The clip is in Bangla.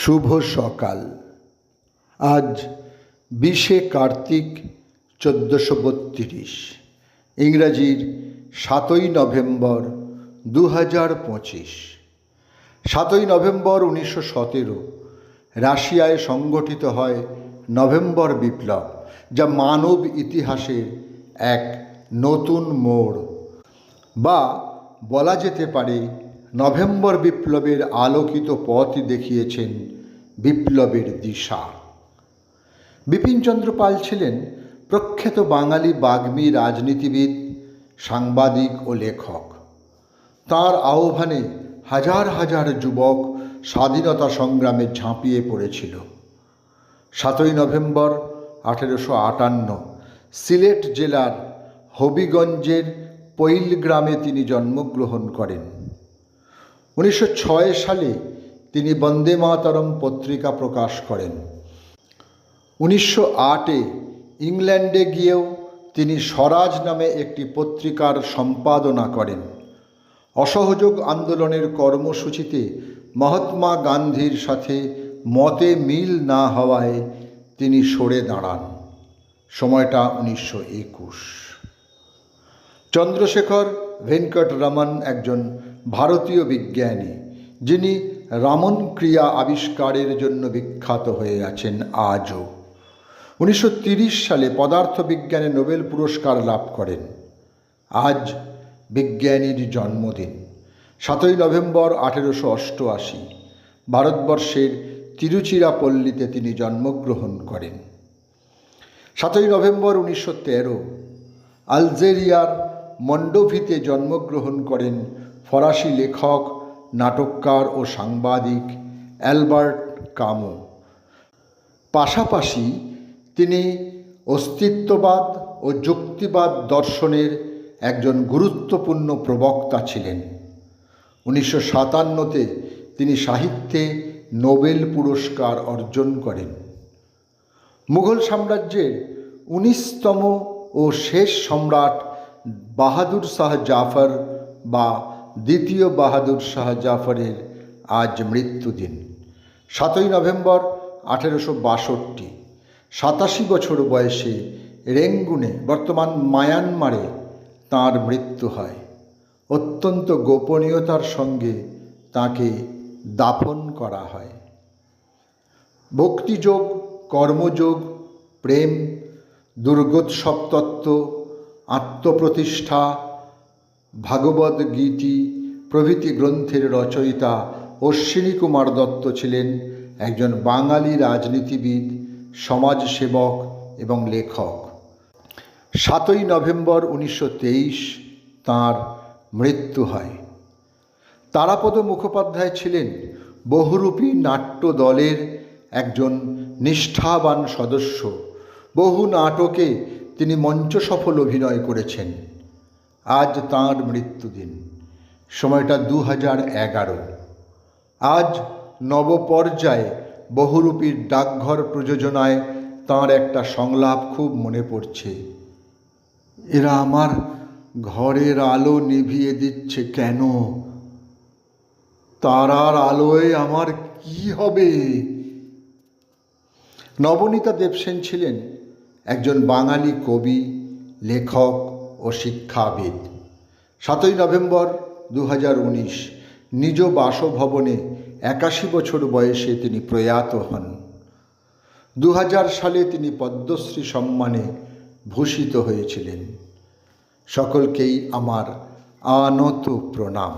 শুভ সকাল। আজ বিশে কার্তিক চোদ্দোশো বত্রিশ, ইংরাজির সাতই নভেম্বর দু হাজার পঁচিশ। সাতই নভেম্বর উনিশশো সতেরো, রাশিয়ায় সংগঠিত হয় নভেম্বর বিপ্লব, যা মানব ইতিহাসের এক নতুন মোড় বা বলা যেতে পারে নভেম্বর বিপ্লবের আলোকিত পথ দেখিয়েছেন বিপ্লবের দিশা। বিপিনচন্দ্র পাল ছিলেন প্রখ্যাত বাঙালি বাগ্মী রাজনীতিবিদ, সাংবাদিক ও লেখক। তার আহ্বানে হাজার হাজার যুবক স্বাধীনতা সংগ্রামে ঝাঁপিয়ে পড়েছিল। সাতই নভেম্বর আঠেরোশো আটান্ন সিলেট জেলার হবিগঞ্জের পৈল গ্রামে তিনি জন্মগ্রহণ করেন। উনিশশো ছয় সালে তিনি বন্দে মাতরম পত্রিকা প্রকাশ করেন। উনিশশো আটে ইংল্যান্ডে গিয়েও তিনি স্বরাজ নামে একটি পত্রিকার সম্পাদনা করেন। অসহযোগ আন্দোলনের কর্মসূচিতে মহাত্মা গান্ধীর সাথে মতে মিল না হওয়ায় তিনি সরে দাঁড়ান। সময়টা উনিশশো একুশ। চন্দ্রশেখর ভেঙ্কট রমন একজন ভারতীয় বিজ্ঞানী, যিনি রামন ক্রিয়া আবিষ্কারের জন্য বিখ্যাত হয়ে আছেন আজও। উনিশশো সালে পদার্থবিজ্ঞানে নোবেল পুরস্কার লাভ করেন। আজ বিজ্ঞানীর জন্মদিন, সাতই নভেম্বর আঠেরোশো অষ্টআশি, ভারতবর্ষের তিরুচিরাপল্লীতে তিনি জন্মগ্রহণ করেন। সাতই নভেম্বর উনিশশো তেরো, আলজেরিয়ার মন্ডোভিতে জন্মগ্রহণ করেন ফরাসি লেখক, নাটককার ও সাংবাদিক অ্যালবার্ট কামো। পাশাপাশি তিনি অস্তিত্ববাদ ও যুক্তিবাদ দর্শনের একজন গুরুত্বপূর্ণ প্রবক্তা ছিলেন। উনিশশো সাতান্নতে তিনি সাহিত্যে নোবেল পুরস্কার অর্জন করেন। মুঘল সাম্রাজ্যের উনিশতম ও শেষ সম্রাট বাহাদুর শাহ জাফর বা দ্বিতীয় বাহাদুর শাহ জাফরের আজ মৃত্যুদিন। সাতই নভেম্বর আঠেরোশো বাষট্টি, সাতাশি বছর বয়সে রেঙ্গুনে, বর্তমান মায়ানমারে তাঁর মৃত্যু হয়। অত্যন্ত গোপনীয়তার সঙ্গে তাকে দাফন করা হয়। ভক্তিযোগ, কর্মযোগ, প্রেম, দুর্গোৎসব তত্ত্ব, আত্মপ্রতিষ্ঠা ভাগবত গীতি প্রভৃতি গ্রন্থের রচয়িতা অশ্বিনী কুমার দত্ত ছিলেন একজন বাঙালি রাজনীতিবিদ, সমাজসেবক এবং লেখক। সাতই নভেম্বর উনিশশো তেইশ তাঁর মৃত্যু হয়। তারাপদ মুখোপাধ্যায় ছিলেন বহুরূপী নাট্য দলের একজন নিষ্ঠাবান সদস্য। বহু নাটকে তিনি মঞ্চ সফল অভিনয় করেছেন। আজ তাঁর মৃত্যুদিন। সময়টা দু হাজার এগারো। আজ নবপর্যায়ে বহুরূপীর ডাকঘর প্রযোজনায় তাঁর একটা সংলাপ খুব মনে পড়ছে। এরা আমার ঘরের আলো নিভিয়ে দিচ্ছে কেন? তারার আলোয় আমার কি হবে? নবনীতা দেবসেন ছিলেন একজন বাঙালি কবি, লেখক ও শিক্ষাবিদ। সাতই নভেম্বর দু নিজ বাসভবনে একাশি বছর বয়সে তিনি প্রয়াত হন। দু হাজার সালে তিনি পদ্মশ্রী সম্মানে ভূষিত হয়েছিলেন। সকলকেই আমার আনত প্রণাম